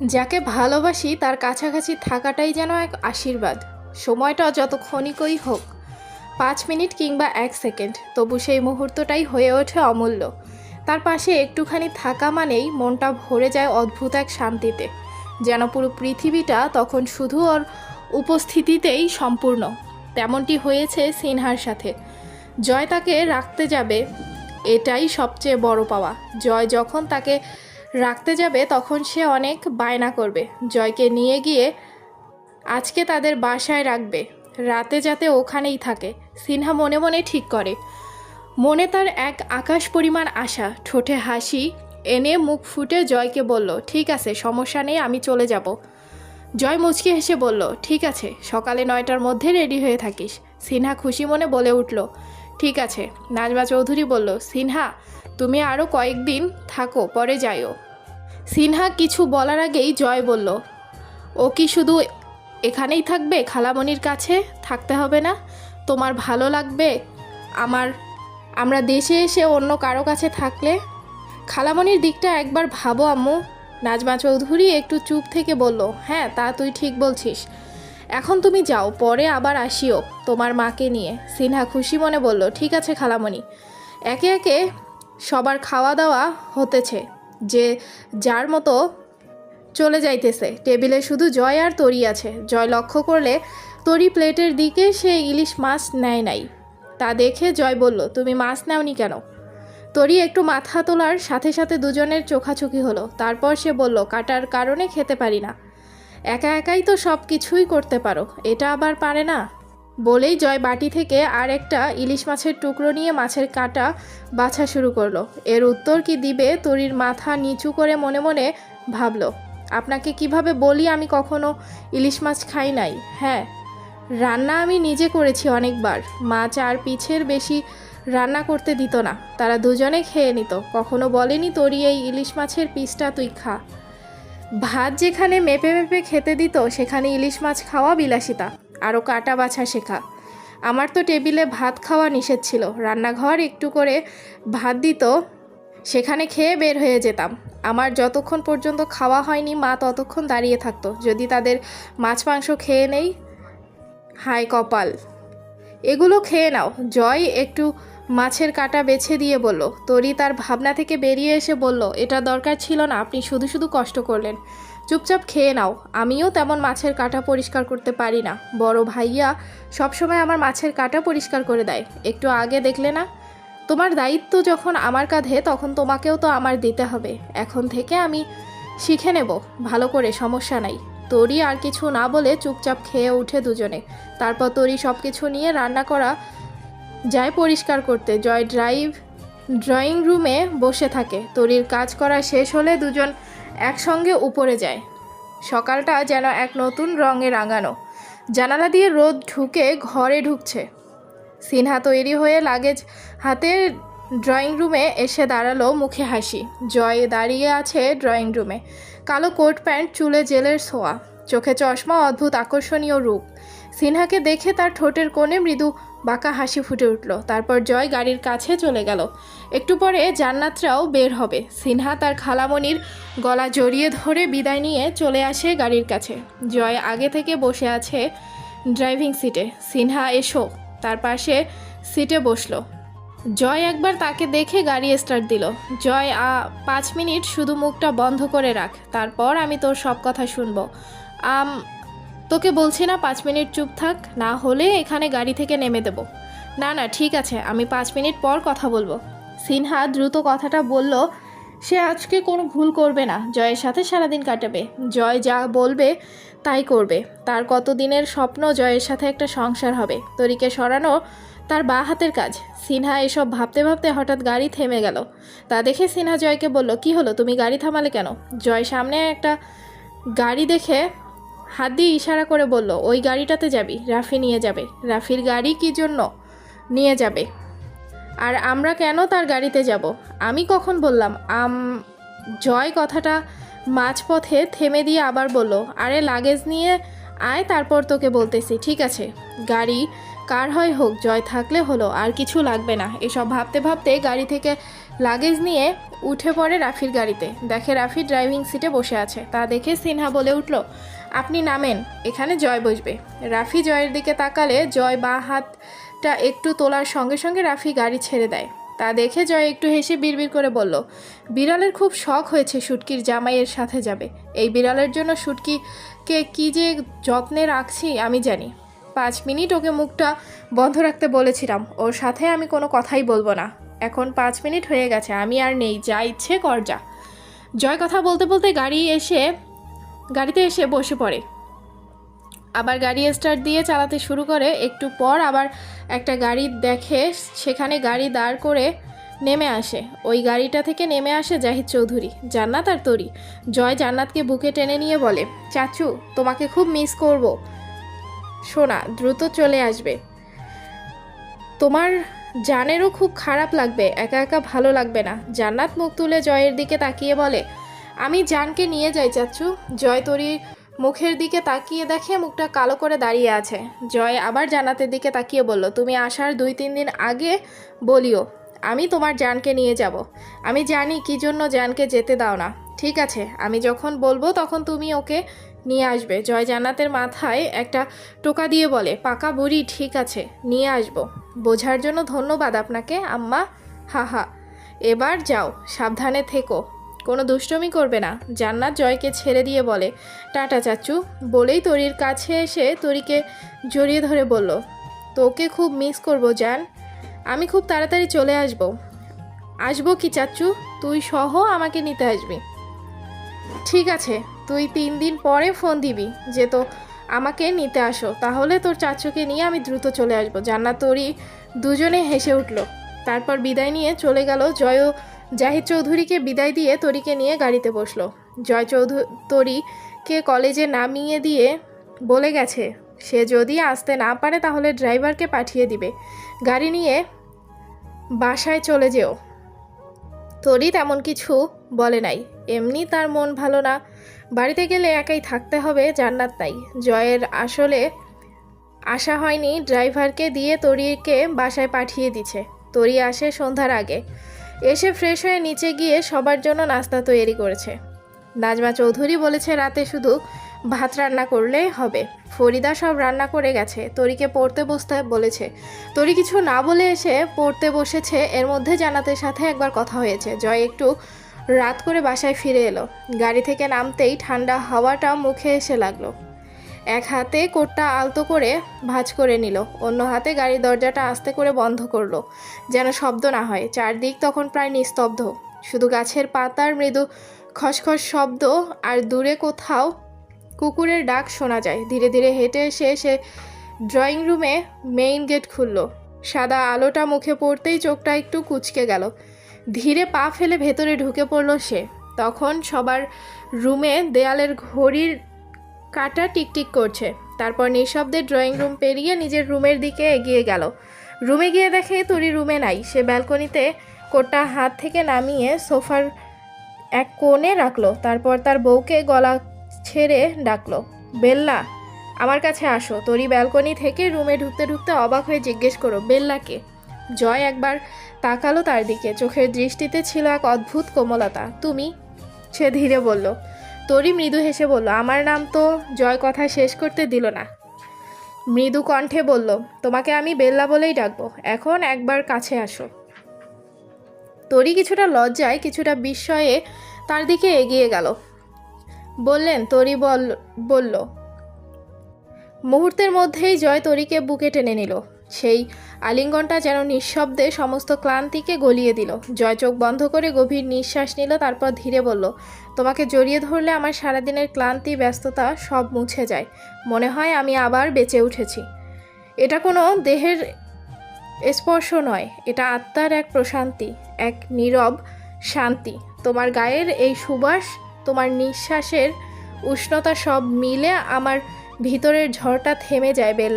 যাকে ভালোবাসি, তার কাছাকাছি থাকাটাই যেন এক আশীর্বাদ। সময়টা যত ক্ষণিকই হোক, পাঁচ মিনিট কিংবা এক সেকেন্ড, তবু সেই মুহূর্তটাই হয়ে ওঠে অমূল্য। তার পাশে একটুখানি থাকা মানেই মনটা ভরে যায় অদ্ভুত এক শান্তিতে, যেন পুরো পৃথিবীটা তখন শুধু ওর উপস্থিতিতেই সম্পূর্ণ। তেমনটি হয়েছে সিনহার সাথে। জয় তাকে রাখতে যাবে, এটাই সবচেয়ে বড় পাওয়া। জয় যখন তাকে রাখতে যাবে তখন সে অনেক বায়না করবে। জয়কে নিয়ে গিয়ে আজকে তাদের বাসায় রাখবে। রাতে যাতে ওখানেই থাকে। সিনহা মনে মনে ঠিক করে। মনে তার এক আকাশ পরিমাণ আশা। ঠোঁটে হাসি এনে মুখ ফুটে জয়কে বলল, ঠিক আছে, সমস্যা নেই, আমি চলে যাব। জয় মুচকি হেসে বলল, ঠিক আছে, সকালে নয়টার মধ্যে রেডি হয়ে থাকিস। সিনহা খুশি মনে বলে উঠল ঠিক আছে, নাজমা চৌধুরী বলল, সিনহা, তুমি আরও কয়েকদিন থাকো, পরে যাইও। সিনহা কিছু বলার আগেই জয় বলল, ও কি শুধু এখানেই থাকবে? খালামণির কাছে থাকতে হবে না? তোমার ভালো লাগবে? আমার, আমরা দেশে এসে অন্য কারও কাছে থাকলে? খালামণির দিকটা একবার ভাবো আম্মু। নাজমা চৌধুরী একটু চুপ থেকে বলল হ্যাঁ তা তুই ঠিক বলছিস। এখন তুমি যাও, পরে আবার আসিও তোমার মাকে নিয়ে। সিনহা খুশি মনে বলল, ঠিক আছে খালামণি। একে একে সবার খাওয়া দাওয়া হতেছে, যে যার মতো চলে যাইতেছে। টেবিলে শুধু জয় আর তরি আছে। জয় লক্ষ্য করলে তরি প্লেটের দিকে সে ইলিশ মাছ নেয় নাই। তা দেখে জয় বলল, তুমি মাছ নাওনি কেন? তরি একটু মাথা তোলার সাথে সাথে দুজনের চোখাচোখি হলো। তারপর সে বলল, কাটার কারণে খেতে পারি না। একা একাই তো সব কিছুই করতে পারো, এটা আবার পারে না। বলেই জয় বাটি থেকে আর একটা ইলিশ মাছের টুকরো নিয়ে মাছের কাটা বাছা শুরু করল। এর উত্তর কি দিবে তরির মাথা নিচু করে মনে মনে ভাবলো। আপনাকে কীভাবে বলি আমি কখনো ইলিশ মাছ খাই নাই? হ্যাঁ রান্না আমি নিজে করেছি অনেকবার। মাছ আর পিছের বেশি রান্না করতে দিত না। তারা দুজনে খেয়ে নিত। কখনো বলেনি তোরই এই ইলিশ মাছের পিসটা তুই খা। ভাত যেখানে মেপে মেপে খেতে দিত, সেখানে ইলিশ মাছ খাওয়া বিলাসিতা। আরও কাটা বাছা শেখা। আমার তো টেবিলে ভাত খাওয়া নিষেধ ছিল। রান্নাঘর একটু করে ভাত দিত, সেখানে খেয়ে বের হয়ে যেতাম। আমার যতক্ষণ পর্যন্ত খাওয়া হয়নি, মা ততক্ষণ দাঁড়িয়ে থাকতো। যদি তাদের মাছ মাংস খেয়ে নেই হাই কপাল। এগুলো খেয়ে নাও। জয় একটু মাছের কাটা বেছে দিয়ে বলল, তরি তার ভাবনা থেকে বেরিয়ে এসে বলল, এটা দরকার ছিল না, আপনি শুধু শুধু কষ্ট করলেন। চুপচাপ খেয়ে নাও, আমিও তেমন মাছের কাটা পরিষ্কার করতে পারি না। বড় ভাইয়া সবসময় আমার মাছের কাটা পরিষ্কার করে দেয়, একটু আগে দেখলে না? তোমার দায়িত্ব যখন আমার কাঁধে, তখন তোমাকেও তো আমার দিতে হবে। এখন থেকে আমি শিখে নেব, ভালো করে, সমস্যা নাই। তরি আর কিছু না বলে চুপচাপ খেয়ে উঠে দুজনে। তারপর তরি সব কিছু নিয়ে রান্না করা যায় পরিষ্কার করতে। জয় ড্রাইভ, ড্রয়িং রুমে বসে থাকে। তরির কাজ করা শেষ হলে দুজন একসঙ্গে উপরে যায়। সকালটা যেন এক নতুন রঙে রাঙানো। জানালা দিয়ে রোদ ঢুকে ঘরে ঢুকছে। সিনহা তৈরি হয়ে লাগেজ হাতে ড্রয়িং রুমে এসে দাঁড়াল মুখে হাসি। জয় দাঁড়িয়ে আছে ড্রয়িং রুমে। কালো কোট প্যান্ট, চুলে জেলের ছোঁয়া চোখে চশমা, অদ্ভুত আকর্ষণীয় রূপ। সিনহাকে দেখে তার ঠোঁটের কোণে মৃদু বাঁকা হাসি ফুটে উঠল। তারপর জয় গাড়ির কাছে চলে গেল। একটু পরে জান্নাতরাও বের হবে। সিনহা তার খালামণির গলা জড়িয়ে ধরে বিদায় নিয়ে চলে আসে গাড়ির কাছে। জয় আগে থেকে বসে আছে ড্রাইভিং সিটে। সিনহা এসো, তার পাশে সিটে বসল। জয় একবার তাকে দেখে গাড়ি স্টার্ট দিল। জয়, আ, পাঁচ মিনিট শুধু মুখটা বন্ধ করে রাখ, তারপর আমি তোর সব কথা শুনব। আম তোকে বলছি না পাঁচ মিনিট চুপ থাক, না হলে এখানে গাড়ি থেকে নেমে দেব। না না, ঠিক আছে, আমি পাঁচ মিনিট পর কথা বলব। সিনহা দ্রুত কথাটা বলল, সে আজকে কোনো ভুল করবে না, জয়ের সাথে সারাদিন কাটাবে। জয় যা বলবে তাই করবে। তার কতদিনের স্বপ্ন জয়ের সাথে একটা সংসার হবে, তরিকে সরানো তার বা হাতের কাজ। সিনহা এসব ভাবতে ভাবতে হঠাৎ গাড়ি থেমে গেল। তা দেখে সিনহা জয়কে বলল, কি হলো? তুমি গাড়ি থামালে কেন? জয় সামনে একটা গাড়ি দেখে হাত দিয়ে ইশারা করে বলল, ওই গাড়িটাতে যাবি, রাফি নিয়ে যাবে। রাফির গাড়ি কি জন্য নিয়ে যাবে? আর আমরা কেন তার গাড়িতে যাব? আমি কখন বললাম, আম, জয় কথাটা মাঝপথে থেমে দিয়ে আবার বলল, আরে লাগেজ নিয়ে আয়, তারপর তোকে বলতেছি, ঠিক আছে। গাড়ি কার হয় হোক, জয় থাকলে হলো, আর কিছু লাগবে না। এসব ভাবতে ভাবতে গাড়ি থেকে লাগেজ নিয়ে উঠে পড়ে রাফির গাড়িতে। দেখে রাফি ড্রাইভিং সিটে বসে আছে। তা দেখে সিনহা বলে উঠল আপনি নামেন, এখানে জয় বসবে। রাফি জয়ের দিকে তাকালে জয় বা হাতটা একটু তোলার সঙ্গে সঙ্গে রাফি গাড়ি ছেড়ে দেয়। তা দেখে জয় একটু হেসে বিড়বিড় করে বলল, বিড়ালের খুব শখ হয়েছে শুটকির জামাইয়ের সাথে যাবে। এই বিড়ালের জন্য শুটকিকে কী যে যত্নে রাখছি আমি জানি। পাঁচ মিনিট ওকে মুখটা বন্ধ রাখতে বলেছিলাম। ওর সাথে আমি কোনো কথাই বলব না। এখন পাঁচ মিনিট হয়ে গেছে, আমি আর নেই, যা ইচ্ছে কর যা। জয় কথা বলতে বলতে গাড়ি এসে গাড়িতে এসে বসে পড়ে। আবার গাড়ি স্টার্ট দিয়ে চালাতে শুরু করে। একটু পর আবার একটা গাড়ি দেখে সেখানে গাড়ি দাঁড় করে নেমে আসে। ওই গাড়িটা থেকে নেমে আসে জাহিদ চৌধুরী। জান্নাত আর তরি। জয় জান্নাতকে বুকে টেনে নিয়ে বলে, চাচু, তোমাকে খুব মিস করব। শোনা, দ্রুত চলে আসবে। তোমার জানেরও খুব খারাপ লাগবে। একা একা ভালো লাগবে না। জান্নাত মুখ তুলে জয়ের দিকে তাকিয়ে বলে আমি জানকে নিয়ে যাই চাচ্ছু জয় তরির মুখের দিকে তাকিয়ে দেখে মুখটা কালো করে দাঁড়িয়ে আছে। জয় আবার জান্নাতের দিকে তাকিয়ে বলল, তুমি আসার দুই তিন দিন আগে বলিও, আমি তোমার জানকে নিয়ে যাব। আমি জানি কি জন্য জানকে যেতে দাও না। ঠিক আছে, আমি যখন বলব তখন তুমি ওকে নিয়ে আসবে জয় জান্নাতের মাথায় একটা টোকা দিয়ে বলে, পাকা বুড়ি, ঠিক আছে, নিয়ে আসব। বোঝার জন্য ধন্যবাদ আপনাকে, আম্মা। হা হা। এবার যাও, সাবধানে থেকো। কোনো দুষ্টমি করবে না। জান্নাত জয়কে ছেড়ে দিয়ে বলে, টাটা চাচু। বলেই তরির কাছে এসে তরিকে জড়িয়ে ধরে বলল, তোকে খুব মিস করব জান। আমি খুব তাড়াতাড়ি চলে আসব। আসব কি চাচু? তুই সহ আমাকে নিতে আসবি। ঠিক আছে, তুই তিন দিন পরে ফোন দিবি যে তো আমাকে নিতে আসো। তাহলে তোর চাচুকে নিয়ে আমি দ্রুত চলে আসব। জান্নাত তরি দুজনে হেসে উঠল। তারপর বিদায় নিয়ে চলে গেল জয় জাহিদ চৌধুরীকে বিদায় দিয়ে তরিকে নিয়ে গাড়িতে বসল। জয় চৌধুরী তরিকে কলেজে নামিয়ে দিয়ে বলে গেছে, সে যদি আসতে না পারে তাহলে ড্রাইভারকে পাঠিয়ে দিবে। গাড়ি নিয়ে বাসায় চলে যেও তরি তেমন কিছু বলে নাই। এমনি তার মন ভালো না। বাড়িতে গেলে একাই থাকতে হবে, জান্নাত নাই। জয়ের আসলে আশা হয়নি ড্রাইভারকে দিয়ে তরিকে বাসায় পাঠিয়ে দিছে। তরি আসে সন্ধ্যার আগে। এসে ফ্রেশ হয়ে নিচে গিয়ে সবার জন্য নাস্তা তৈরি করেছে। নাজমা চৌধুরী বলেছে, রাতে শুধু ভাত রান্না করলেই হবে। ফরিদা সব রান্না করে গেছে। তরিকে পড়তে বসতে বলেছে। তরি কিছু না বলে এসে পড়তে বসেছে। এর মধ্যে জানাতের সাথে একবার কথা হয়েছে। জয় একটু রাত করে বাসায় ফিরে এলো। গাড়ি থেকে নামতেই ঠান্ডা হাওয়াটা মুখে এসে লাগল। এক হাতে কোটটা আলতো করে ভাঁজ করে নিল, অন্য হাতে গাড়ির দরজাটা আস্তে করে বন্ধ করল, যেন শব্দ না হয়। চারদিক তখন প্রায় নিস্তব্ধ। শুধু গাছের পাতার মৃদু খসখস শব্দ, আর দূরে কোথাও কুকুরের ডাক শোনা যায়। ধীরে ধীরে হেঁটে এসে সে ড্রয়িং রুমে মেইন গেট খুলল। সাদা আলোটা মুখে পড়তেই চোখটা একটু কুচকে গেল। ধীরে পা ফেলে ভেতরে ঢুকে পড়ল সে। তখন সবার রুমে দেয়ালের ঘড়ির কাটা টিকটিক করছে। তারপর নিঃশব্দে ড্রয়িং রুম পেরিয়ে নিজের রুমের দিকে এগিয়ে গেল। রুমে গিয়ে দেখে তরি রুমে নাই। সে ব্যালকনিতে কোটটা হাত থেকে নামিয়ে সোফার এক কোণে রাখল। তারপর তার বউকে গলা ছেড়ে ডাকলো, বেল্লা, আমার কাছে আসো। তরি ব্যালকনি থেকে রুমে ঢুকতে ঢুকতে অবাক হয়ে জিজ্ঞেস করো বেল্লাকে জয় একবার তাকালো তার দিকে। চোখের দৃষ্টিতে ছিল এক অদ্ভুত কোমলতা। তুমি? সে ধীরে বলল তরি মৃদু হেসে বলল, আমার নাম তো জয় কথা শেষ করতে দিল না। মৃদু কণ্ঠে বলল, তোমাকে আমি বেল্লা বলেই ডাকবো। এখন একবার কাছে আসো। তরি কিছুটা লজ্জায়, কিছুটা বিস্ময়ে তার দিকে এগিয়ে গেল। বললেন, তরি বল, বলল। মুহূর্তের মধ্যেই জয় তরিকে বুকে টেনে নিল। সেই আলিঙ্গনটা যেন নিঃশব্দে সমস্ত ক্লান্তিকে গলিয়ে দিল। জয় চোখ বন্ধ করে গভীর নিঃশ্বাস নিল, তারপর ধীরে বলল, তোমাকে জড়িয়ে ধরলে আমার সারাদিনের ক্লান্তি, ব্যস্ততা সব মুছে যায়। মনে হয় আমি আবার বেঁচে উঠেছি। এটা কোনো দেহের স্পর্শ নয়, এটা আত্মার এক প্রশান্তি, এক নীরব শান্তি। তোমার গায়ের এই সুবাস, তোমার নিঃশ্বাসের উষ্ণতা সব মিলে আমার ভিতরের ঝড়টা থেমে যায় বেল্লা।